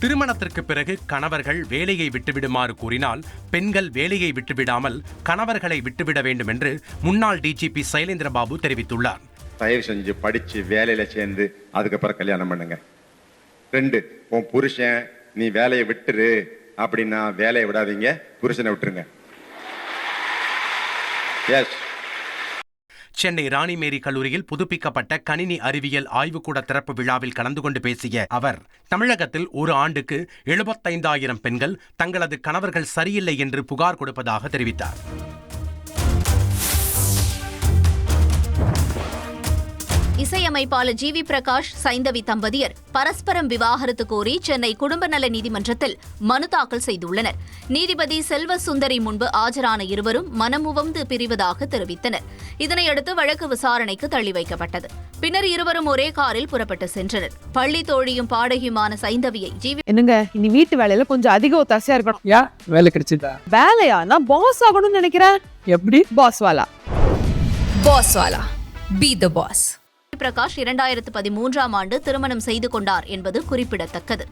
திருமணத்திற்கு பிறகு கணவர்கள் வேலையை விட்டுவிடுமாறு கூறினால் பெண்கள் வேலையை விட்டுவிடாமல் கணவர்களை விட்டுவிட வேண்டும் என்று முன்னாள் டிஜிபி சைலேந்திரபாபு தெரிவித்துள்ளார். தயவு செஞ்சு படிச்சு வேலையில சேர்ந்து அதுக்கப்புறம் கல்யாணம் பண்ணுங்க. ரெண்டு உன் புருஷன் நீ வேலையை விட்டுரு அப்படின்னா வேலையை விடாதீங்க புருஷனை விட்டுருங்க. எஸ் சென்னை ராணிமேரி கல்லூரியில் புதுப்பிக்கப்பட்ட கணினி அறிவியல் ஆய்வுக்கூட திறப்பு விழாவில் கலந்து கொண்டு பேசிய அவர் தமிழகத்தில் ஒரு ஆண்டுக்கு எழுபத்தைந்தாயிரம் பெண்கள் தங்களது கணவர்கள் சரியில்லை என்று புகார் கொடுப்பதாக தெரிவித்தார். இசையமைப்பாளர் ஜி வி பிரகாஷ் சைந்தவி தம்பதியர் பரஸ்பரம் விவாகரத்து கோரி சென்னை குடும்ப நல நீதிமன்றத்தில் மனு தாக்கல் செய்துள்ளனர். நீதிபதி செல்வ சுந்தரி முன்பு ஆஜரான இருவரும் மனமுவந்து பிரிவதாக தெரிவித்தனர். இதனையடுத்து வழக்கு விசாரணைக்கு தள்ளி வைக்கப்பட்டது. பின்னர் இருவரும் ஒரே காரில் புறப்பட்டு சென்றனர். பள்ளி தோழியும் பாடகியுமான சைந்தவியை ஜி வி என்னங்க இனி வீட்டு வேலையில கொஞ்சம் அதிக ஒத்தாசையா இருக்கணும். ஏன் வேலை கிடைச்சிட்டா வேலையா நான் பாஸ் ஆகணும்னு நினைக்கிறேன். எப்படி? பாஸ் வாலா. Boss Wala. Be the boss. Prakash இரண்டாயிரத்து பதிமூன்றாம் ஆண்டு திருமணம் செய்து கொண்டார் என்பது குறிப்பிடத்தக்கது.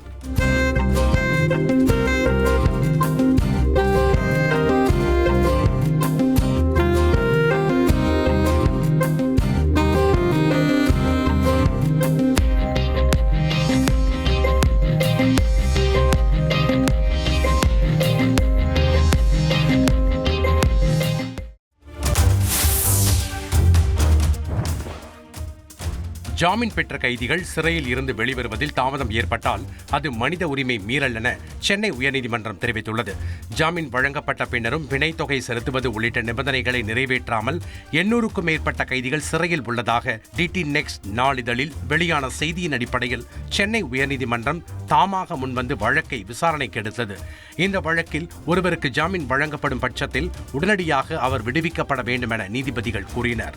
ஜாமீன் பெற்ற கைதிகள் சிறையில் இருந்து வெளிவருவதில் தாமதம் ஏற்பட்டால் அது மனித உரிமை மீறல் என சென்னை உயர்நீதிமன்றம் தெரிவித்துள்ளது. ஜாமீன் வழங்கப்பட்ட பின்னரும் பிணைத் தொகை செலுத்துவது உள்ளிட்ட நிபந்தனைகளை நிறைவேற்றாமல் எண்ணூறுக்கும் மேற்பட்ட கைதிகள் சிறையில் உள்ளதாக டிடி நெக்ஸ்ட் நாளிதழில் வெளியான செய்தியின் அடிப்படையில் சென்னை உயர்நீதிமன்றம் தாமாக முன்வந்து வழக்கை விசாரணைக்கு எடுத்தது. இந்த வழக்கில் ஒருவருக்கு ஜாமீன் வழங்கப்படும் பட்சத்தில் உடனடியாக அவர் விடுவிக்கப்பட வேண்டும் என நீதிபதிகள் கூறினர்.